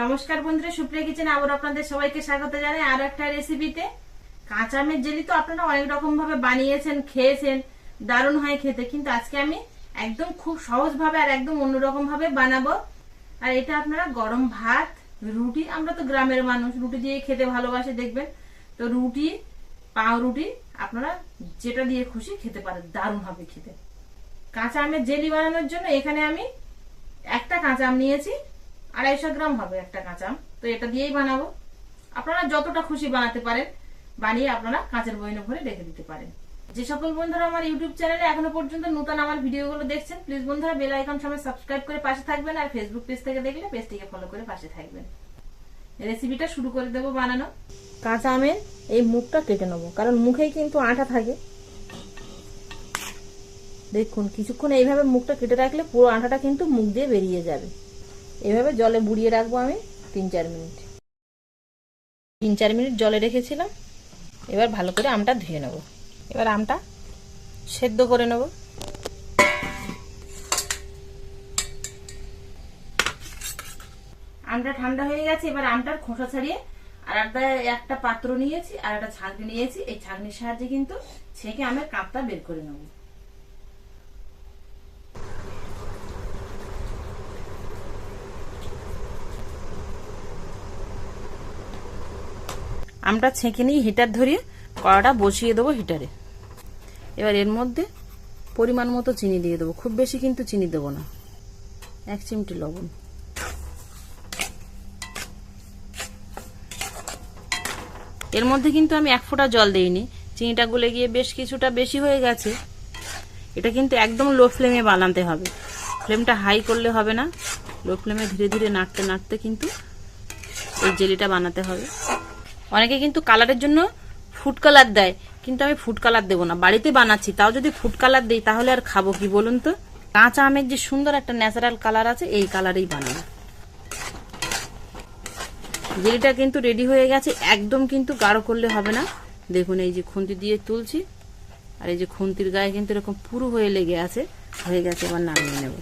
নমস্কার বন্ধুরা, সুপ্রিয়া কিচেন আবার আপনাদের সবাইকে স্বাগত জানাই আর একটা রেসিপিতে। কাঁচা আমের জেলি তো আপনারা অনেক রকম ভাবে বানিয়েছেন, খেয়েছেন, দারুণ হয় খেতে, কিন্তু আজকে আমি একদম খুব সহজ ভাবে আর একদম অন্যরকম ভাবে বানাবো। আর এটা আপনারা গরম ভাত, রুটি, আমরা তো গ্রামের মানুষ, রুটি দিয়ে খেতে ভালোবাসে, দেখবেন। তো রুটি পাউরুটি আপনারা যেটা দিয়ে খুশি খেতে পারেন দারুণ হবে খেতে। কাঁচা আমের জেলি বানানোর জন্য এখানে আমি একটা কাঁচা আম নিয়েছি আড়াইশো গ্রাম হবে একটা কাঁচা আম। তো এটা দিয়েই বানাবো। আপনারা যতটা খুশি বানাতে পারেন, বানিয়ে আপনারা কাঁচের বইনে ভরে রেখে দিতে পারেন। যে সকল বন্ধুরা আমার ইউটিউব চ্যানেলে এখনও পর্যন্ত নতুন আমার ভিডিওগুলো দেখছেন প্লিজ বন্ধুরা বেল আইকন সময় সাবস্ক্রাইব করে পাশে থাকবেন আর ফেসবুক পেজ থেকে দেখলে পেজটিকে ফলো করে পাশে থাকবেন। রেসিপিটা শুরু করে দেবো বানানো। কাঁচা আমের এই মুখটা কেটে নেব, কারণ মুখেই কিন্তু আঠা থাকে। দেখুন, কিছুক্ষণ এইভাবে মুখটা কেটে রাখলে পুরো আঠাটা কিন্তু মুখ দিয়ে বেরিয়ে যাবে। এভাবে জলে বুড়িয়ে রাখব আমি তিন চার মিনিট। তিন চার মিনিট জলে রেখেছিলাম। এবার ভালো করে আমটা ধুয়ে নেব। এবার আমটা সেদ্ধ করে নেব। আমটা ঠান্ডা হয়ে গেছে, এবার আমটার খোসা ছাড়িয়ে আর একটা একটা পাত্র নিয়েছি আর একটা ছাঁকনি নিয়েছি। এই ছাঁকনির সাহায্যে কিন্তু ছেঁকে আমের কাপটা বের করে নেব। আমটা ছেঁকে নিয়ে হিটার ধরিয়ে কড়াটা বসিয়ে দেবো হিটারে। এবার এর মধ্যে পরিমাণ মতো চিনি দিয়ে দেবো। খুব বেশি কিন্তু চিনি দেবো না। এক চিমটি লবণ। এর মধ্যে কিন্তু আমি এক ফোঁটা জল দিইনি। চিনিটা গুলে গিয়ে বেশ কিছুটা বেশি হয়ে গেছে। এটা কিন্তু একদম লো ফ্লেমে বানাতে হবে। ফ্লেমটা হাই করলে হবে না। লো ফ্লেমে ধীরে ধীরে নাড়তে নাড়তে কিন্তু এই জেলিটা বানাতে হবে। অনেকে কিন্তু কালারের জন্য ফুড কালার দেয়, কিন্তু আমি ফুড কালার দেবো না। বাড়িতে বানাচ্ছি, তাও যদি ফুড কালার দিই, তাহলে আর খাব কি বলুন তো? কাঁচা আমের যে সুন্দর একটা ন্যাচারাল কালার আছে, এই কালারেই বানাবো। জেলিটা কিন্তু রেডি হয়ে গেছে, একদম কিন্তু গাঢ় করলে হবে না। দেখুন, এই যে খুন্তি দিয়ে তুলছি, আর এই যে খুন্তির গায়ে কিন্তু এরকম পুরো হয়ে লেগে আছে, হয়ে গেছে, এবার নামিয়ে নেব।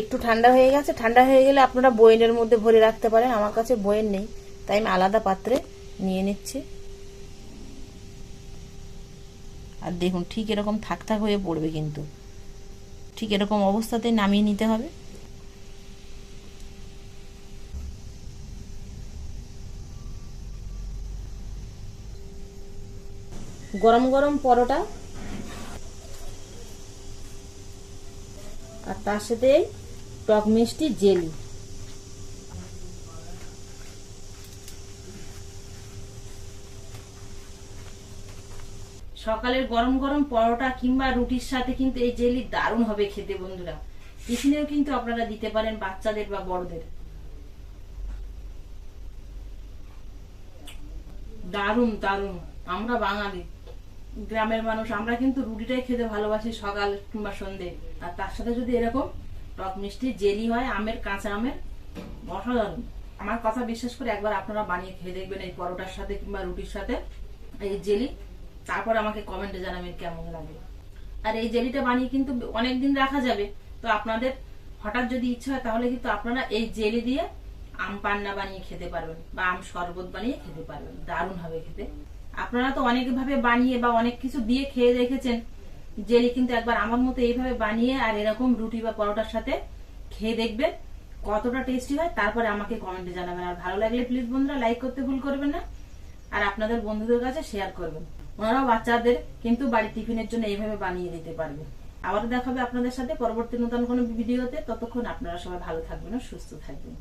একটু ঠান্ডা হয়ে গেছে, ঠান্ডা হয়ে গেলে আপনারা বয়েনের মধ্যে ভরে রাখতে পারেন, আমার কাছে বয়েন নেই, তাই আমি আলাদা পাত্রে নিয়ে নিচ্ছি। আর দেখুন, ঠিক এরকম থাক থাক হয়ে পড়বে কিন্তু। ঠিক এরকম অবস্থাতে নামিয়ে নিতে হবে। গরম গরম পরোটা। আর তার সাথে টক মিষ্টি জেলি। সকালের গরম গরম পরোটা কিংবা রুটির সাথে কিন্তু এই জেলি দারুণ হবে খেতে বন্ধুরা। টিফিনেও কিন্তু আপনারা দিতে পারেন বাচ্চাদের বা বড়দের। দারুণ দারুণ। আমরা বাঙালি। গ্রামের মানুষ, আমরা কিন্তু রুটিটাই খেতে ভালোবাসি সকাল কিংবা সন্ধে আর তার সাথে যদি এরকম টক মিষ্টি, জেলি হয়, আমের, কাঁচা আমের। অসাধারণ। আমার কথা বিশ্বাস করে একবার আপনারা বানিয়ে খেয়ে দেখবেন এই পরোটার সাথে কিংবা রুটির সাথে। এই জেলি। তারপর আমাকে কমেন্টে জানাবেন কেমন লাগে। আর এই জেলিটা বানিয়ে কিন্তু অনেক দিন রাখা যাবে। তো আপনাদের হঠাৎ যদি ইচ্ছা হয় তাহলে কিন্তু আপনারা এই জেলি দিয়ে আম পান্না বানিয়ে খেতে পারবেন বা আম শরবত বানিয়ে খেতে পারবেন। দারুণ হবে খেতে। আপনারা তো অনেক ভাবে বানিয়ে বা অনেক কিছু দিয়ে খেয়ে দেখেছেন। জেলি কিন্তু একবার আমার মতো এইভাবে বানিয়ে আর এরকম রুটি বা পরোটার সাথে খেয়ে দেখবেন কতটা টেস্টি হয়, তারপরে আমাকে কমেন্টে জানাবেন। আর ভালো লাগলে প্লিজ বন্ধুরা লাইক করতে ভুল করবেন না। আর আপনাদের বন্ধুদের কাছে শেয়ার করবেন। ওনারাও বাচ্চাদের কিন্তু বাড়ি টিফিনের জন্য এইভাবে বানিয়ে দিতে পারবে। আবার দেখাবে আপনাদের সাথে পরবর্তী নতুন কোনো ভিডিওতে। ততক্ষণ আপনারা সবাই ভালো থাকবেন সুস্থ থাকবেন।